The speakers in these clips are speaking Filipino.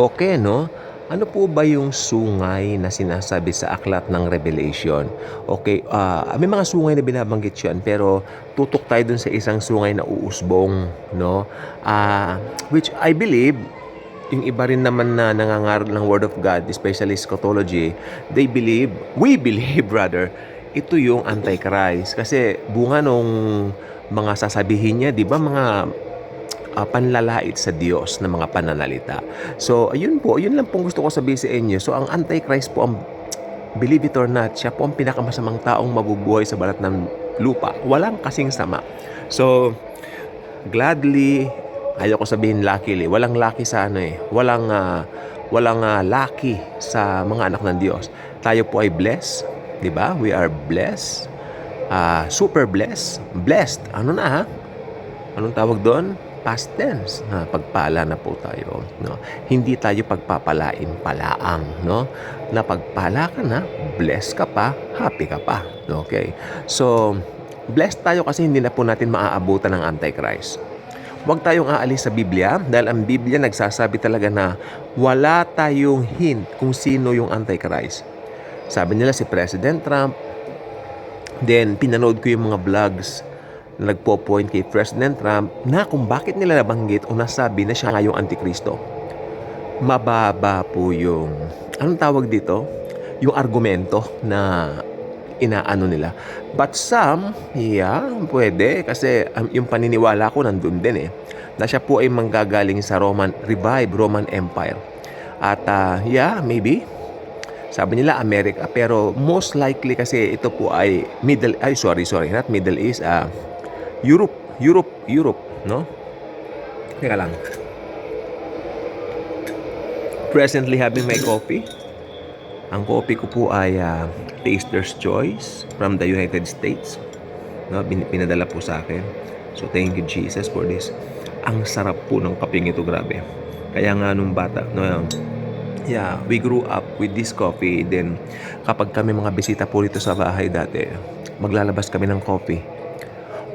Okay, no? Ano po ba yung sungay na sinasabi sa aklat ng Revelation? Okay, ah, may mga sungay na binabanggit yan, pero tutok tayo dun sa isang sungay na uusbong, no? Ah, which I believe, yung iba rin naman na nangangaral ng Word of God, especially scatology, they believe, we believe rather, ito yung Antichrist. Kasi bunga nung mga sasabihin niya, di ba mga ah, panlalait sa Diyos na mga pananalita. So, ayun po, yun lang pong gusto ko sabihin sa inyo. So, ang Antichrist po, ang, believe it or not, siya po ang pinakamasamang taong mabubuhay sa balat ng lupa. Walang kasing sama. So, gladly, ayaw ko sabihin luckily, walang lucky sa ano eh. Walang, ah, walang ah, lucky sa mga anak ng Diyos. Tayo po ay blessed, di ba? We are blessed. Ah, super blessed. Blessed. Ano na ha? Anong tawag doon? Past tense. Na pagpala na po tayo, no? Hindi tayo pagpapalain palaang, no? Na pagpala ka na, blessed ka pa, happy ka pa. Okay? So, blessed tayo kasi hindi na po natin maaabutan ng Antichrist. Huwag tayong aalis sa Biblia dahil ang Biblia nagsasabi talaga na wala tayong hint kung sino yung Antichrist. Sabi nila si President Trump, then pinanood ko yung mga vlogs na nagpo-point kay President Trump na kung bakit nila nabanggit o nasabi na siya nga yung Antikristo. Mababa po yung, anong tawag dito? Yung argumento na inaano nila. But some, yeah, pwede. Kasi um, yung paniniwala ko nandun din eh. Na siya po ay manggagaling sa Roman, revive Roman Empire. At uh, yeah, maybe. Sabi nila America. Pero most likely kasi ito po ay Middle, ay sorry, sorry, not Middle East, ah, Europe, Europe, Europe, no? Teka lang. Presently having my coffee. Ang coffee ko po ay ah, Taster's Choice from the United States. No, bin- pinadala po sa akin. So thank you Jesus for this. Ang sarap po ng kaping ito, grabe. Kaya nga nung bata, no, yeah, we grew up with this coffee. Then kapag kami mga bisita po dito sa bahay dati, maglalabas kami ng coffee.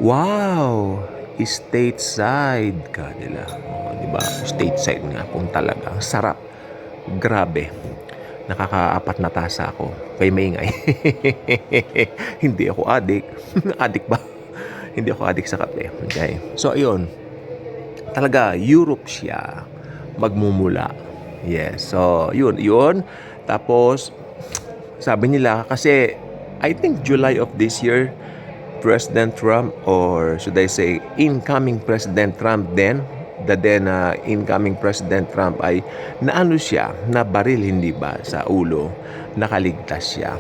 Wow! Stateside ka nila. O, di ba? Stateside nga kung talaga. Ang sarap. Grabe. Nakakaapat na tasa ako. Kay maingay. Hindi ako adik. adik ba? Hindi ako adik sa kape. Okay. So, ayun. Talaga, Europe siya magmumula. Yes. So, yun. Yun. Tapos, sabi nila, kasi I think July of this year, President Trump or should I say incoming President Trump then the then uh, incoming President Trump ay naano siya na baril hindi ba sa ulo nakaligtas siya.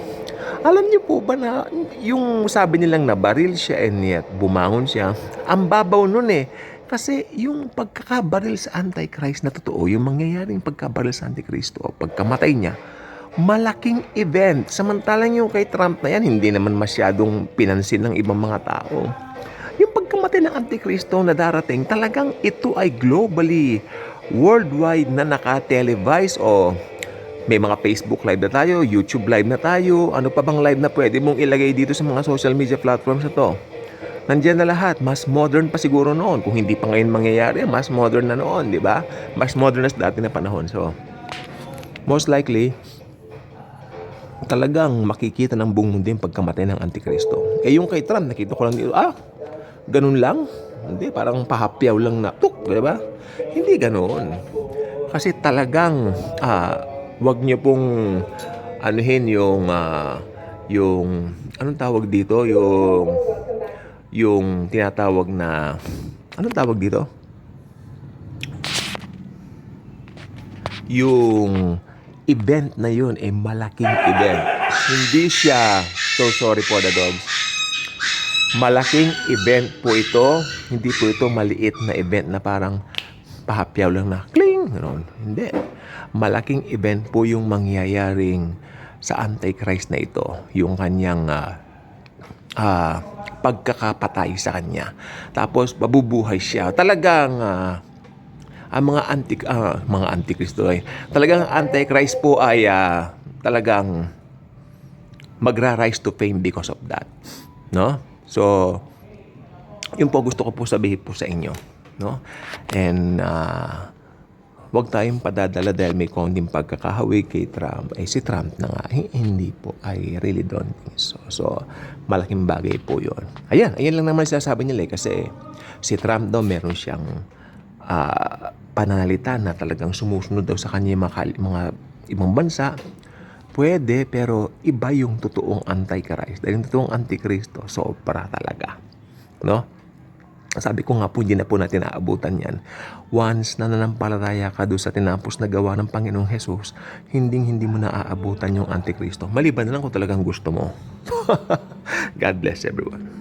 Alam niyo po ba na yung sabi nilang nabaril siya and yet bumangon siya ang babaw nun eh. Kasi yung pagkakabaril sa Antichrist na totoo, yung mangyayaring pagkabaril sa Antichrist o pagkamatay niya, malaking event. Samantalang yung kay Trump na yan, hindi naman masyadong pinansin ng ibang mga tao. Yung pagkamatay ng Antikristo na darating, talagang ito ay globally, worldwide na naka-televise o may mga Facebook live na tayo, YouTube live na tayo, ano pa bang live na pwede mong ilagay dito sa mga social media platforms na to. Nandiyan na lahat, mas modern pa siguro noon. Kung hindi pa ngayon mangyayari, mas modern na noon, di ba? Mas modern na sa dati na panahon. So, most likely, talagang makikita ng buong mundo yung pagkamatay ng Antikristo. Eh yung kay Trump, nakita ko lang dito, ah, ganun lang? Hindi, parang pahapyaw lang na, tuk, di ba? Hindi ganun. Kasi talagang, ah, wag niyo pong anuhin yung, ah, yung, anong tawag dito? Yung, yung tinatawag na, anong tawag dito? Yung event na yun ay malaking event. Hindi siya, so sorry for the dogs. Malaking event po ito. Hindi po ito maliit na event na parang pahapyaw lang na kling. Ganon. Hindi. Malaking event po yung mangyayaring sa Antichrist na ito. Yung kanyang ah, ah, pagkakapatay sa kanya. Tapos babubuhay siya. Talagang ah, ang mga anti ah, mga antikristo ay talagang ang antichrist po ay ah, talagang magra-rise to fame because of that no so yun po gusto ko po sabihin po sa inyo no and ah, huwag tayong padadala dahil may konting pagkakahawig kay Trump. Eh si Trump na nga, eh, hindi po. I really don't think so. So, malaking bagay po yon. Ayan, ayan lang naman sinasabi nila eh, kasi si Trump daw meron siyang ah, pananalita na talagang sumusunod daw sa kanya yung mga, mga ibang bansa. Pwede, pero iba yung totoong antichrist. Dahil yung totoong antikristo, sobra talaga. No? Sabi ko nga po, hindi na po natin aabutan yan. Once na nanampalataya ka doon sa tinapos na gawa ng Panginoong Jesus, hindi hindi mo na aabutan yung Antikristo. Maliban na lang kung talagang gusto mo. God bless everyone.